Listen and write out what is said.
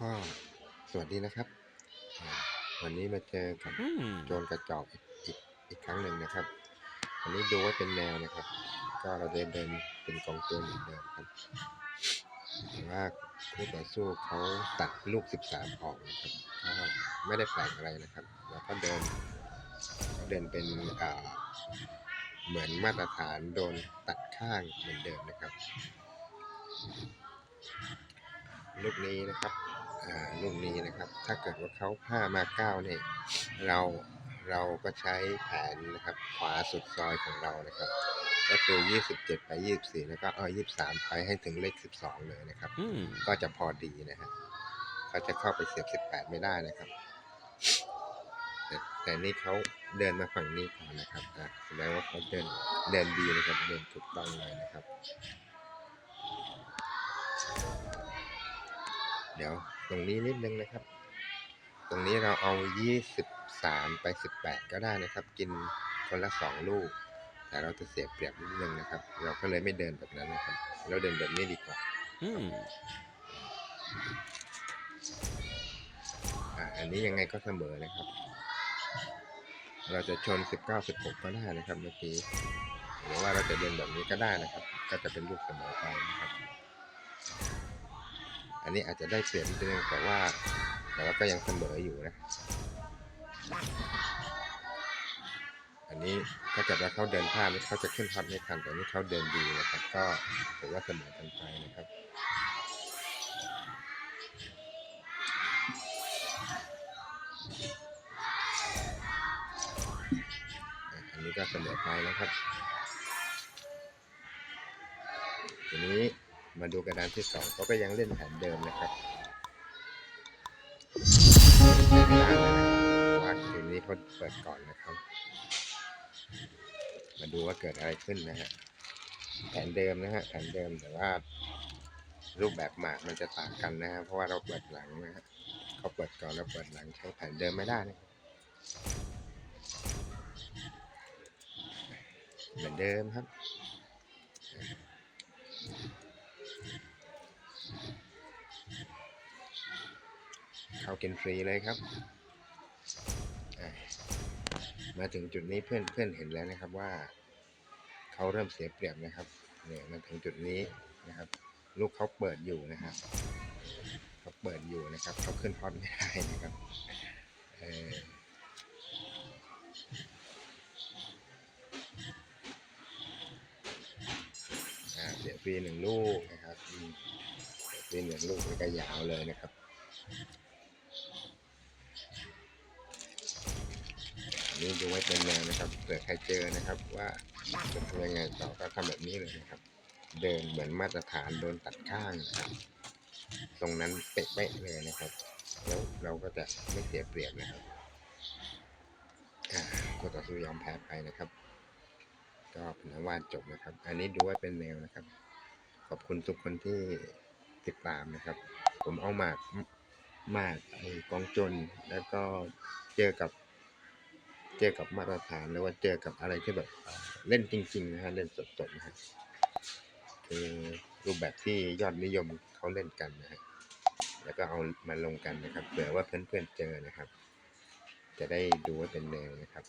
ก็สวัสดีนะครับอ่าวันนี้มาเจอกับอืมโจรกระจอกอีกอีกอีกครั้งหนึ่งนะครับวันนี้ดูไว้เป็นแนวนะครับ ก็เราจะเดินเป็นกองโจรเหมือนเดิมครับแต่ว่าคู่ต่อสู้เขาตัดลูก 13 ออกนะครับก็ไม่ได้แปลกอะไรนะครับแล้วก็เดินเดินเป็นอ่าเหมือนมาตรฐานโดนตัดข้างเหมือนเดิมนะครับลูกนี้นะครับ อ่าลูกนี้นะครับ ถ้าเกิดว่าเขาผ้ามาเก้าเนี่ยเราเราก็ใช้แผนนะครับขวาสุดซอยของเรานะครับ ก็คือ 27 ไป 24 แล้วก็เอา23 ไปให้ถึงเลข 12 เลยนะครับอืมก็จะพอดีนะฮะเขาจะเข้าไปเสียบ 18 ไม่ได้นะครับ แต่แต่นี่เขาเดินมาฝั่งนี้ก่อนนะครับอะแสดงว่าเขาเดินเดินดีนะครับ เดินถูกต้องเลยนะครับ เดี๋ยว ตรงนี้นิดนึงนะครับ ตรงนี้เราเอา 23 ไป 18 ก็ได้นะครับ กินคนละ 2 ลูก แต่เราจะเสียเปรียบนิดนึงนะครับ เราก็เลยไม่เดินแบบนั้นนะครับ เราเดินแบบนี้ดีกว่าอืมอะอันนี้ยังไงก็เสมอนะครับ เราจะชน 19 16 ก็ได้นะครับเมื่อกี้ หรือว่าเราจะเดินแบบนี้ก็ได้นะครับ ก็จะเป็นลูกเสมอไปนะครับอั นี้อาจจะได้เปรียบนิดนึงแต่ว่าแต่ว่าก็ยังเสมออยู่นะ อันนี้ถ้าเกิดว่าเขาเดินพลาดเขาจะขึ้นพัดไม่ทันแต่นี่เขาเดินดีนะครับ ก็ถือว่าเสมอกันไปนะครับอันนี้ก็เสมอไปนะครับทีนี้ มาดูกระดานที่สองเขาก็ยังเล่นแผนเดิมนะครับวลาเลยนะครับเพราะว่าทีนี้เขาเปิดก่อนนะครับ มาดูว่าเกิดอะไรขึ้นนะฮะ แผนเดิมนะฮะ แผนเดิมแต่ว่า รูปแบบหมากมันจะต่างกันนะฮะ เพราะว่าเราเปิดหลังนะฮะเขาเปิดก่อนแล้วเปิดหลังใช้แผนเดิมไม่ได้นะเหมือนเดิมครับ เข้ากินฟรีเลยครับ มาถึงจุดนี้เพื่อนเพื่อนเห็นแล้วนะครับว่าเขาเริ่มเสียเปรียบนะครับเนี่ยมาถึงจุดนี้นะครับ ลูกเขาเปิดอยู่นะครับเขาเปิดอยู่นะครับเขาขึ้นพอดไม่ได้นะครับเอออ่าเสียฟรีหนึ่งลูกนะครับเสียฟรีหนึ่งลูกนี่ก็ยาวเลยนะครับ นนี่ดูไว้เป็นแนวนะครับเผื่อใครเจอนะครับว่าจะทำยังไงต่อก็ทำแบบนี้เลยนะครับ เดินเหมือนมาตรฐานโดนตัดข้างนะครับ ตรงนั้นเป๊ะๆเลยนะครับ แล้วเราก็จะไม่เสียเปรียบนะครับก็ต่อสู้ยอมแพ้ไปนะครับ ก็เป็นอันว่าจบนะครับ อันนี้ดูไว้เป็นแนวนะครับ ขอบคุณทุกคนที่ติดตามนะครับ ผมเอาหมากหมากไอ้กองจนแล้วก็เจอกับ เจอกับมาตรฐานหรือว่าเจอกับอะไรที่แบบเอ่อเล่นจริง ๆ นะฮะเล่นสดๆนะฮะคือรูปแบบที่ยอดนิยมเขาเล่นกันนะฮะแล้วก็เอามาลงกันนะครับเผื่อว่าเพื่อนๆเจอนะครับ จะได้ดูว่าเป็นแนวนะครับ